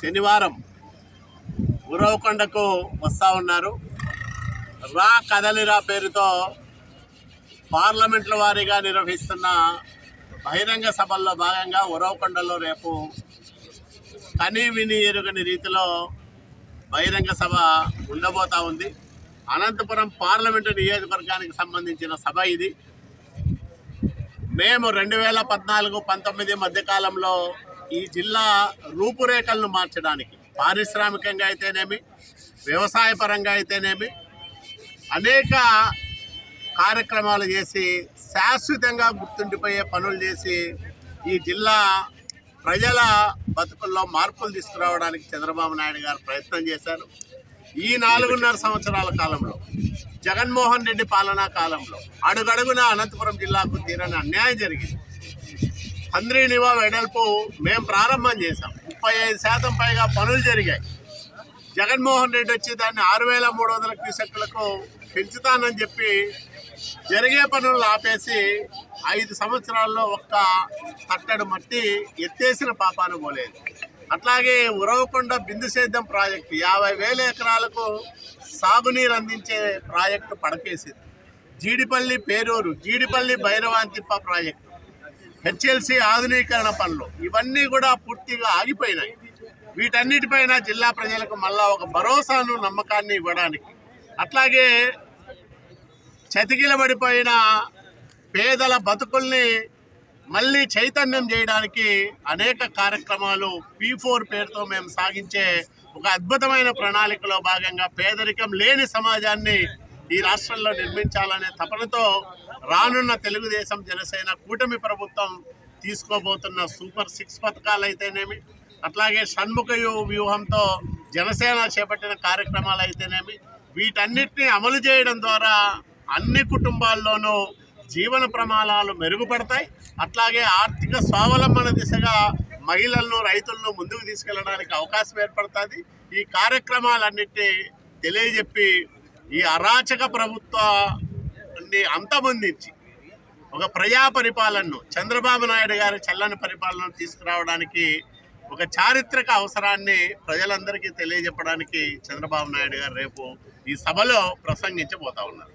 శనివారం ఉరవకొండకు వస్తూ ఉన్నారు. రా కదలిరా పేరుతో పార్లమెంట్ల వారీగా నిర్వహిస్తున్న బహిరంగ సభల్లో భాగంగా ఉరవకొండలో రేపు కని విని ఎరుగని రీతిలో బహిరంగ సభ ఉండబోతా ఉంది. అనంతపురం పార్లమెంటు నియోజకవర్గానికి సంబంధించిన సభ ఇది. మేము రెండు వేల పద్నాలుగు పంతొమ్మిది మధ్యకాలంలో ఈ జిల్లా రూపురేఖలను మార్చడానికి పారిశ్రామికంగా అయితేనేమి వ్యవసాయ పరంగా అయితేనేమి అనేక కార్యక్రమాలు చేసి శాశ్వతంగా గుర్తుండిపోయే పనులు చేసి ఈ జిల్లా ప్రజల బతుకుల్లో మార్పులు తీసుకురావడానికి చంద్రబాబు నాయుడు గారు ప్రయత్నం చేశారు. ఈ నాలుగున్నర సంవత్సరాల కాలంలో జగన్మోహన్ రెడ్డి పాలనా కాలంలో అడుగడుగున అనంతపురం జిల్లాకు తీరని అన్యాయం జరిగింది. పంద్రి నివా వెడల్పు మేము ప్రారంభం చేశాం. ముప్పై ఐదు శాతం పైగా పనులు జరిగాయి. జగన్మోహన్ రెడ్డి వచ్చి దాన్ని ఆరు వేల మూడు వందల క్యూసెక్లకు పెంచుతానని చెప్పి జరిగే పనులు ఆపేసి ఐదు సంవత్సరాల్లో ఒక్క తట్టడు మట్టి ఎత్తేసిన పాపాను పోలేదు. అట్లాగే ఉరవకొండ బిందు సేద్యం ప్రాజెక్టు యాభై వేల ఎకరాలకు సాగునీరు అందించే ప్రాజెక్టు పడకేసింది. జీడిపల్లి పేరూరు జీడిపల్లి భైరవాంతిప్ప ప్రాజెక్టు. హెచ్ఎల్సి ఆధునీకరణ పనులు ఇవన్నీ కూడా పూర్తిగా ఆగిపోయినాయి. వీటన్నిటిపైన జిల్లా ప్రజలకు మళ్ళా ఒక భరోసాను నమ్మకాన్ని ఇవ్వడానికి. అట్లాగే చతికిలబడిపోయిన పేదల బతుకుల్ని మళ్ళీ చైతన్యం చేయడానికి అనేక కార్యక్రమాలు పీ ఫోర్ పేరుతో మేము సాగించే ఒక అద్భుతమైన ప్రణాళికలో భాగంగా పేదరికం లేని సమాజాన్ని ఈ రాష్ట్రంలో నిర్మించాలనే తపనతో రానున్న తెలుగుదేశం జనసేన కూటమి ప్రభుత్వం తీసుకోబోతున్న సూపర్ సిక్స్ పథకాలు అయితేనేమి అట్లాగే షణ్ముఖయు వ్యూహంతో జనసేన చేపట్టిన కార్యక్రమాలు అయితేనేమి వీటన్నిటిని అమలు చేయడం ద్వారా అన్ని కుటుంబాల్లోనూ జీవన ప్రమాణాలు మెరుగుపడతాయి. అట్లాగే ఆర్థిక స్వావలంబన దిశగా మహిళలను రైతులను ముందుకు తీసుకెళ్ళడానికి అవకాశం ఏర్పడుతుంది. ఈ కార్యక్రమాలన్నిటినీ తెలియజెప్పి ఈ అరాచక ప్రభుత్వాన్ని అంతమొందించి ఒక ప్రజా పరిపాలనను చంద్రబాబు నాయుడు గారి చల్లని పరిపాలనను తీసుకురావడానికి ఒక చారిత్రక అవసరాన్ని ప్రజలందరికీ తెలియజెప్పడానికి చంద్రబాబు నాయుడు గారు రేపు ఈ సభలో ప్రసంగించబోతా ఉన్నారు.